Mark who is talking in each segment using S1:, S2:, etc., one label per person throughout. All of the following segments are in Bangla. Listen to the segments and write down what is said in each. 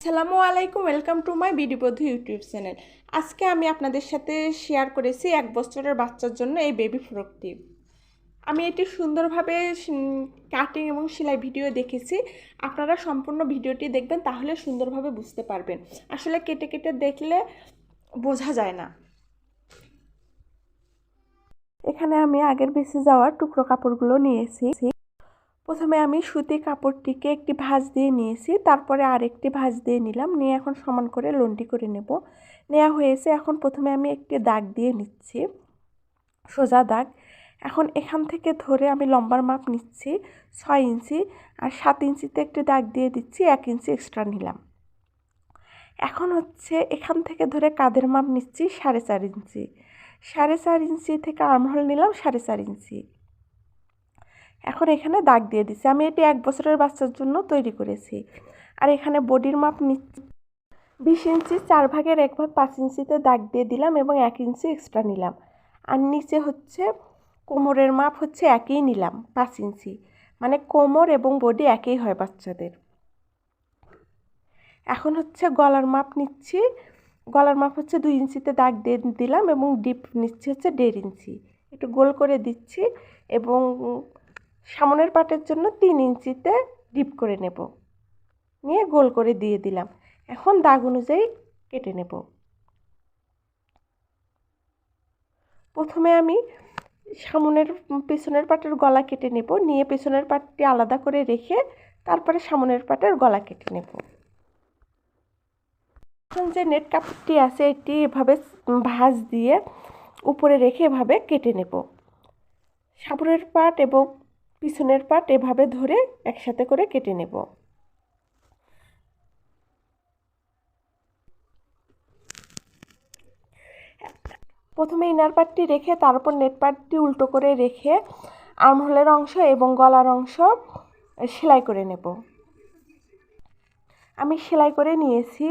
S1: আসসালামু আলাইকুম ওয়েলকাম টু মাই বিডিবধু ইউটিউব চ্যানেল আজকে আমি আপনাদের সাথে শেয়ার করেছি এক বছরের বাচ্চার জন্য এই বেবি ফ্রকটি আমি এটি সুন্দরভাবে কাটিং এবং সেলাই ভিডিও দেখেছি। আপনারা সম্পূর্ণ ভিডিওটি দেখবেন, তাহলে সুন্দরভাবে বুঝতে পারবেন। আসলে কেটে কেটে দেখলে বোঝা যায় না। এখানে আমি আগের বেঁচে যাওয়ার টুকরো কাপড়গুলো নিয়েছি। প্রথমে আমি সুতি কাপড়টিকে একটি ভাঁজ দিয়ে নিয়েছি, তারপরে আরেকটি ভাঁজ দিয়ে নিলাম, নিয়ে এখন সমান করে লন্ডি করে নেব। নেওয়া হয়েছে, এখন প্রথমে আমি একটি দাগ দিয়ে নিচ্ছি, সোজা দাগ। এখন এখান থেকে ধরে আমি লম্বার মাপ নিচ্ছি, ছয় ইঞ্চি, আর সাত ইঞ্চিতে একটি দাগ দিয়ে দিচ্ছি, এক ইঞ্চি এক্সট্রা নিলাম। এখন হচ্ছে এখান থেকে ধরে কাদের মাপ নিচ্ছি সাড়ে চার ইঞ্চি। সাড়ে চার ইঞ্চি থেকে আর্মহল নিলাম, সাড়ে চার ইঞ্চি। এখন এখানে দাগ দিয়ে দিচ্ছি আমি এটি এক বছরের বাচ্চার জন্য তৈরি করেছি। আর এখানে বডির মাপ নিচ্ছি বিশ ইঞ্চি, চার ভাগের এক ভাগ পাঁচ ইঞ্চিতে দাগ দিয়ে দিলাম এবং এক ইঞ্চি এক্সট্রা নিলাম। আর নিচে হচ্ছে কোমরের মাপ হচ্ছে একই নিলাম, পাঁচ ইঞ্চি। মানে কোমর এবং বডি একই হয় বাচ্চাদের। এখন হচ্ছে গলার মাপ নিচ্ছি। গলার মাপ হচ্ছে দুই ইঞ্চিতে দাগ দিয়ে দিলাম এবং ডিপ নিচ্ছি হচ্ছে দেড় ইঞ্চি। একটু গোল করে দিচ্ছি এবং সামনের পাটের জন্য তিন ইঞ্চিতে ডিপ করে নেব। নিয়ে গোল করে দিয়ে দিলাম। এখন দাগ অনুযায়ী কেটে নেব। প্রথমে আমি সামনের, পেছনের পাটের গলা কেটে নেব। নিয়ে পেছনের পাটটি আলাদা করে রেখে তারপরে সামনের পাটের গলা কেটে নেব। এখন যে নেট কাপড়টি আছে, এটি এভাবে ভাঁজ দিয়ে উপরে রেখে এভাবে কেটে নেব। সামনের পাট এবং পিছনের পাট এভাবে ধরে একসাথে করে কেটে নেব। প্রথমে ইনার পাটটি রেখে তার উপর নেট পাটটি উল্টো করে রেখে আর্মহোলের অংশ এবং গলার অংশ সেলাই করে নেব। আমি সেলাই করে নিয়েছি।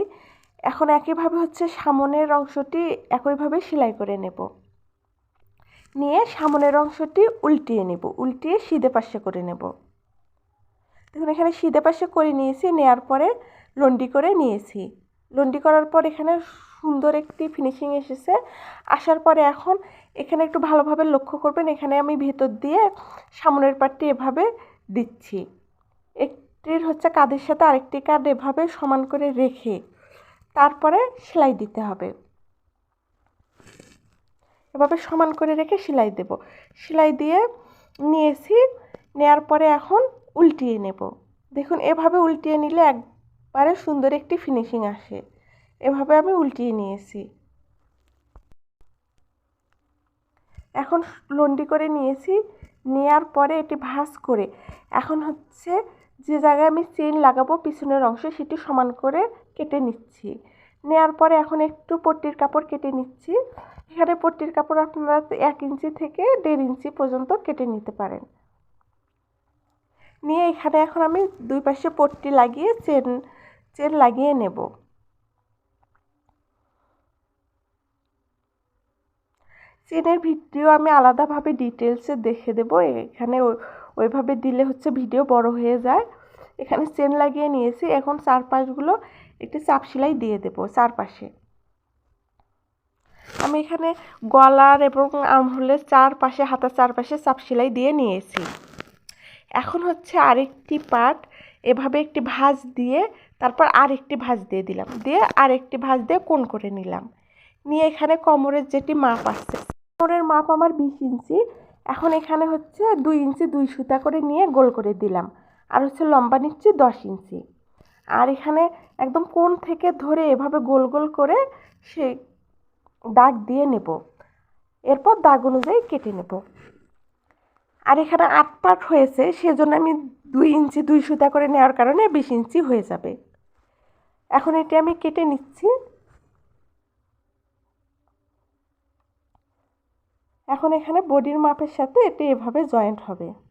S1: এখন একইভাবে হচ্ছে সামনের অংশটি একইভাবে সেলাই করে নেব। নিয়ে সামনের অংশটি উল্টিয়ে নেব, উল্টিয়ে সিধে পাশে করে নেব। দেখুন, এখানে সিধে পাশে করে নিয়েছি নেওয়ার পরে লন্ডি করে নিয়েছি। লন্ডি করার পর এখানে সুন্দর একটি ফিনিশিং এসেছে। আসার পরে এখন এখানে একটু ভালোভাবে লক্ষ্য করবেন, এখানে আমি ভেতর দিয়ে সামনের পাটটি এভাবে দিচ্ছি। একটির হচ্ছে কাঁধের সাথে আরেকটি কাঁধ এভাবে সমান করে রেখে তারপরে সেলাই দিতে হবে। এভাবে সমান করে রেখে সেলাই দেব। সেলাই দিয়ে নিয়েছি, নেয়ার পরে এখন উল্টিয়ে নেব। দেখুন, এভাবে উল্টিয়ে নিলে একবারে সুন্দর একটি ফিনিশিং আসে। এভাবে আমি উল্টিয়ে নিয়েছি। এখন লন্ডি করে নিয়েছি, নেয়ার পরে এটি ভাঁজ করে। এখন হচ্ছে যে জায়গায় আমি চেন লাগাবো, পিছনের অংশ সেটি সমান করে কেটে নিচ্ছি। নেয়ার পরে এখন একটু পট্টির কাপড় কেটে নিচ্ছি। এখানে পট্টির কাপড় আপনারা এক ইঞ্চি থেকে দেড় ইঞ্চি পর্যন্ত কেটে নিতে পারেন। নিয়ে এখানে এখন আমি দুই পাশে পট্টি লাগিয়ে চেন চেন লাগিয়ে নেব। চেনের ভিডিও আমি আলাদাভাবে ডিটেলসে দেখে দেব। এখানে ওইভাবে দিলে হচ্ছে ভিডিও বড় হয়ে যায়। এখানে চেন লাগিয়ে নিয়েছি। এখন চারপাশগুলো একটি চাপ সেলাই দিয়ে দেবো চারপাশে। আমি এখানে গলার এবং আর্মহোলের চারপাশে, হাতার চারপাশে চাপ সেলাই দিয়ে নিয়েছি। এখন হচ্ছে আরেকটি পাট, এভাবে একটি ভাঁজ দিয়ে, তারপর আরেকটি ভাঁজ দিয়ে দিলাম। দিয়ে আরেকটি ভাঁজ দিয়ে কোন করে নিলাম। নিয়ে এখানে কোমরের যেটি মাপ আসছে কোমরের মাপ আমার বিশ ইঞ্চি। এখন এখানে হচ্ছে দুই ইঞ্চি দুই সুতা করে নিয়ে গোল করে দিলাম। আর হচ্ছে লম্বা নিচ্ছি দশ ইঞ্চি। আর এখানে একদম কোন থেকে ধরে এভাবে গোল গোল করে সে দাগ দিয়ে নেব। এরপর দাগ অনুযায়ী কেটে নেব। আর এখানে আট পাট হয়েছে, সেজন্য আমি দুই ইঞ্চি, দুই সুতা করে নেওয়ার কারণে বিশ ইঞ্চি হয়ে যাবে। এখন এটি আমি কেটে নিচ্ছি। এখন এখানে বডির মাপের সাথে এটি এভাবে জয়েন্ট হবে।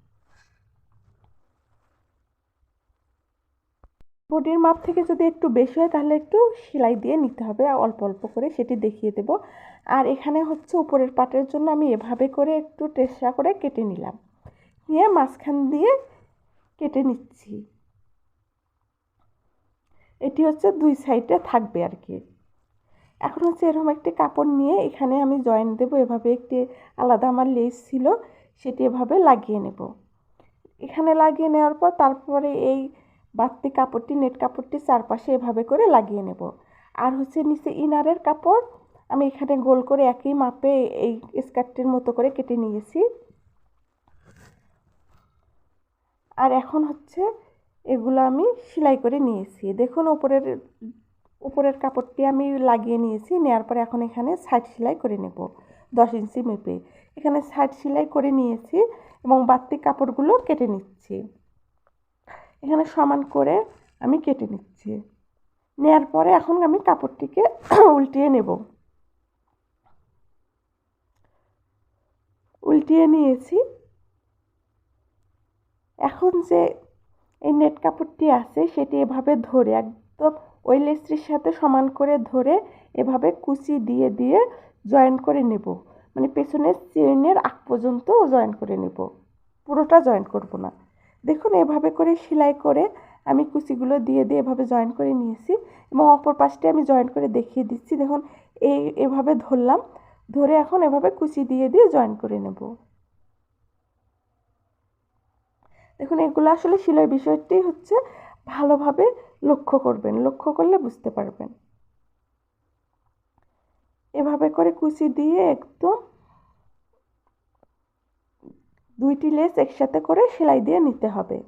S1: বডির মাপ থেকে যদি একটু বেশি হয়, তাহলে একটু সেলাই দিয়ে নিতে হবে। অল্প অল্প করে সেটি দেখিয়ে দেব। আর এখানে হচ্ছে উপরের পাটের জন্য আমি এভাবে করে একটু টেসা করে কেটে নিলাম। নিয়ে মাঝখান দিয়ে কেটে নিচ্ছি। এটি হচ্ছে দুই সাইডে থাকবে আর কি। এখন হচ্ছে এরকম একটি কাপড় নিয়ে এখানে আমি জয়েন দেব। এভাবে একটি আলাদা আমার লেস ছিল, সেটি এভাবে লাগিয়ে নেব। এখানে লাগিয়ে নেওয়ার পর তারপরে এই বাড়তি কাপড়টি, নেট কাপড়টি চারপাশে এভাবে করে লাগিয়ে নেব। আর হচ্ছে নিচে ইনারের কাপড়, আমি এখানে গোল করে একই মাপে এই স্কার্টটির মতো করে কেটে নিয়েছি। আর এখন হচ্ছে এগুলো আমি সেলাই করে নিয়েছি। দেখুন, ওপরের উপরের কাপড়টি আমি লাগিয়ে নিয়েছি, নেওয়ার পরে এখন এখানে সাইড সেলাই করে নেব দশ ইঞ্চি মেপে। এখানে সাইড সেলাই করে নিয়েছি এবং বাড়তি কাপড়গুলো কেটে নিচ্ছি। এখানে সমান করে আমি কেটে নিচ্ছি। নেয়ার পরে এখন আমি কাপড়টিকে উল্টিয়ে নেব। উল্টিয়ে নিয়েছি। এখন যে এই নেট কাপড়টি আছে সেটি এভাবে ধরে একদম ওই লেসটির সাথে সমান করে ধরে এভাবে কুচি দিয়ে দিয়ে জয়েন করে নেব। মানে পেছনের চেনের আগ পর্যন্ত জয়েন করে নেব। পুরোটা জয়েন করব না। দেখুন, এভাবে করে সেলাই করে আমি কুচিগুলো দিয়ে দিয়ে এভাবে জয়েন করে নিয়েছি এবং অপর পাশটি আমি জয়েন করে দেখিয়ে দিচ্ছি। দেখুন, এই, এভাবে ধরলাম, ধরে এখন এভাবে কুচি দিয়ে দিয়ে জয়েন করে নেব। দেখুন, এগুলো আসলে সেলাই বিষয়টি হচ্ছে ভালোভাবে লক্ষ্য করবেন, লক্ষ্য করলে বুঝতে পারবেন। এভাবে করে কুচি দিয়ে একদম দুইটি লেস একসাথে করে সেলাই দিয়ে নিতে হবে।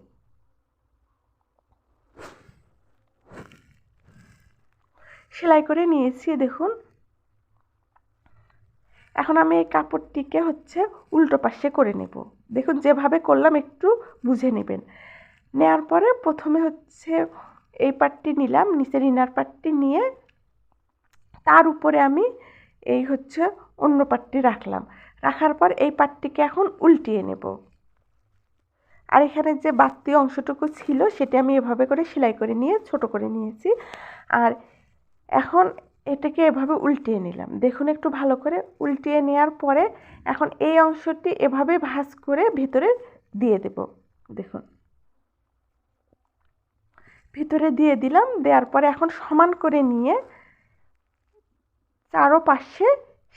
S1: সেলাই করে নিয়েছি, দেখুন। এখন আমি এই কাপড়টিকে হচ্ছে উল্টো পাশে করে নেব। দেখুন, যেভাবে করলাম একটু বুঝে নেবেন। নেওয়ার পরে প্রথমে হচ্ছে এই পাটটি নিলাম, নিচের ইনার পাটটি নিয়ে তার উপরে আমি এই হচ্ছে অন্য পাটটি রাখলাম। রাখার পর এই পাটটিকে এখন উল্টিয়ে নেব। আর এখানে যে বাড়তি অংশটুকু ছিল সেটা আমি এভাবে করে সেলাই করে নিয়ে ছোট করে নিয়েছি। আর এখন এটাকে এভাবে উল্টিয়ে নিলাম। দেখুন একটু ভালো করে উল্টিয়ে নেওয়ার পরে এখন এই অংশটি এভাবে ভাঁজ করে ভিতরে দিয়ে দেব। দেখুন। ভিতরে দিয়ে দিলাম, দেওয়ার পরে এখন সমান করে নিয়ে চারো পাশে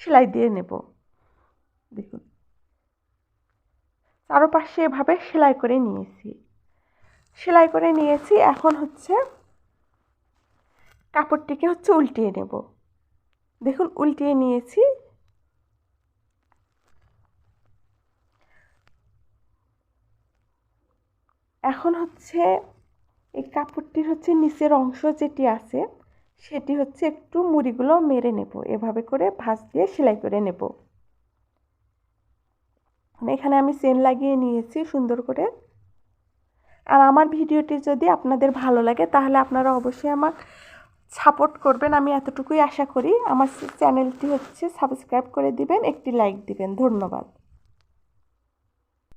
S1: সেলাই দিয়ে নেব। দেখুন। চারো পাশে এভাবে সেলাই করে নিয়েছি। সেলাই করে নিয়েছি, এখন হচ্ছে কাপড়টিকে হচ্ছে উল্টিয়ে নেব। দেখুন, উল্টিয়ে নিয়েছি। এখন হচ্ছে এই কাপড়টির হচ্ছে নিচের অংশ যেটি আছে, সেটি হচ্ছে একটু মুড়িগুলো মেরে নেব। এভাবে করে ভাঁজ দিয়ে সেলাই করে নেব। এখানে আমি চেন লাগিয়ে নিয়েছি সুন্দর করে। আর আমার ভিডিওটি যদি আপনাদের ভালো লাগে, তাহলে আপনারা অবশ্যই আমার সাপোর্ট করবেন। আমি এতটুকুই আশা করি। আমার চ্যানেলটি হচ্ছে সাবস্ক্রাইব করে দিবেন, একটি লাইক দিবেন। ধন্যবাদ।